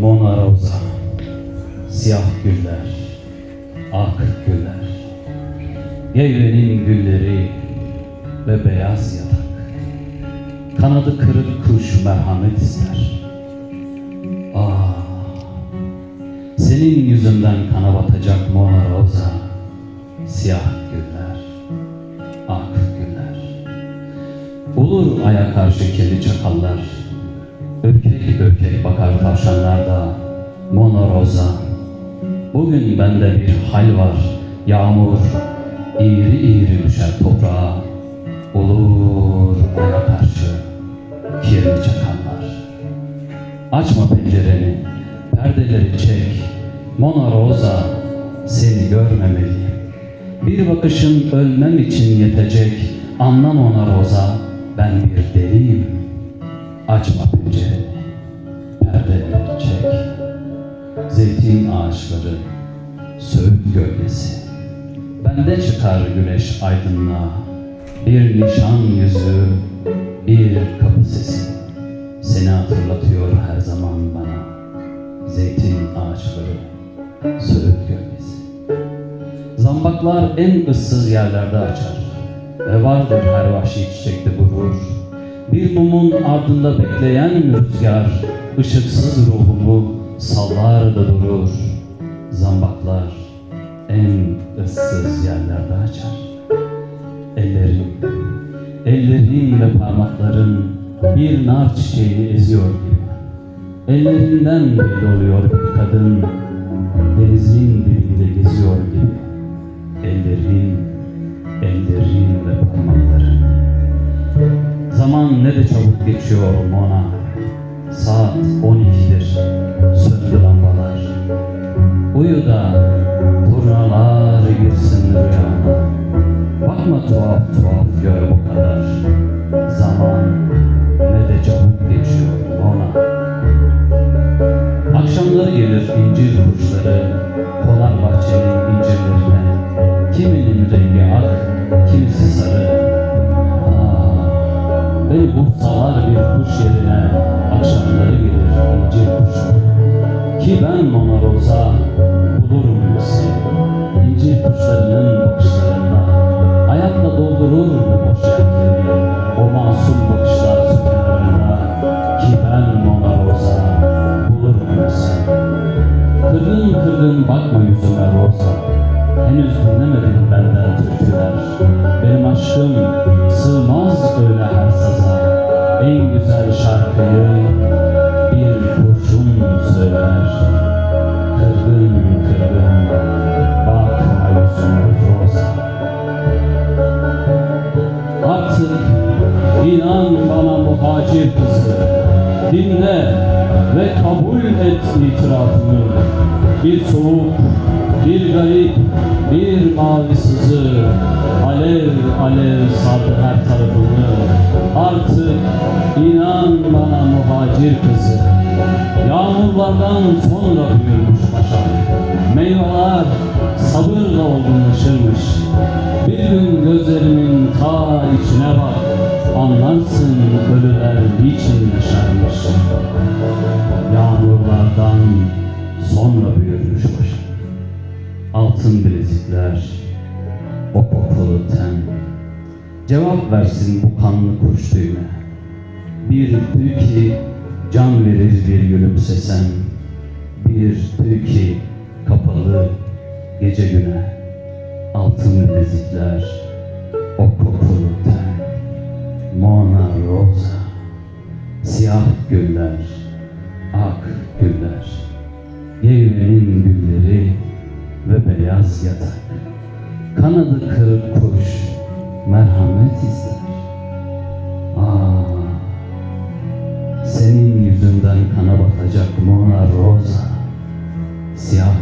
Mona Rosa, siyah güller, ak güller, Yevrenin gülleri ve beyaz yatak. Kanadı kırık kuş merhamet ister. Ah, senin yüzünden kana batacak Mona Rosa, siyah güller, ak güller. Olur aya karşı kirli çakallar, ürkek ürkek bakar tavşanlar da Mona Rosa. Bugün bende bir hal var, yağmur iğri iğri düşer toprağa. Olur aya karşı kirli çakallar. Açma pencereni, perdeleri çek. Mona Rosa, seni görmemeliyim. Bir bakışın ölmem için yetecek. Anla Mona Rosa, ben bir deliyim. Açma pencereni, perdeleri çek. Zeytin ağaçları, söğüt gölgesi. Bende çıkar güneş aydınlığa. Bir nişan yüzü, bir kapı sesi. Seni hatırlatıyor her zaman bana. Zeytin ağaçları, söğüt gölgesi. Zambaklar en ıssız yerlerde açar. Ve vardır her vahşi çiçekte gurur. Bir mumun ardında bekleyen rüzgar, ışıksız ruhumu sallar da durur. Zambaklar en ıssız yerlerde açar. Ellerin, ellerin ve parmakların bir nar çiçeğini eziyor gibi. Ellerinden belli oluyor bir kadın, denizin dibinde geziyor gibi. Ellerin, ellerin ve parmakların. Zaman ne de çabuk geçiyor Mona. Saat 12'dir, söndü lambalar. Uyu da turnalar girsin rüyana. Bakma tuhaf tuhaf gör bu kadar. Zaman ne de çabuk geçiyor Mona. Akşamları gelir incir kuşları, konar bahçenin incirlerine. Kiminin rengi ak, kimisi sarı. Beni vursalar bir kuş yerine, akşamları gelir incir kuşları. Ki ben Mona Rosa bulurum seni. İncir kuşlarının bakışlarında, hayatla doldurur bu boş yerleri. O masum bakışlar su kenarında. Ki ben Mona Rosa bulurum seni. Kırgın kırgın bakma yüzüme Rosa. Henüz dinlemedin benden türküler. Benim aşkım sığmaz kızı. Dinle ve kabul et itirafımı. Bir soğuk, bir garip, bir mavi sızı. Alev alev sardı her tarafımı. Artık inan bana muhacir kızı. Yağmurlardan sonra büyürmüş başak. Meyveler sabırla olgunlaşırmış. Bir gün gözlerimin ta bak. Anlarsın ölüler niçin yaşarmış. Yağmurlardan sonra büyürmüş başak. Altın bilezikler, o kokulu ten. Cevap versin bu kanlı kuş düğme. Bir tüy ki can verir bir gülümsesen. Bir tüy ki kapalı gece güne. Altın bilezikler. Mona Rosa, siyah güller, ak güller. Yevrenin gülleri ve beyaz yatak. Kanadı kırık kuş merhamet ister. Ah, senin yüzünden kana batacak Mona Rosa, siyah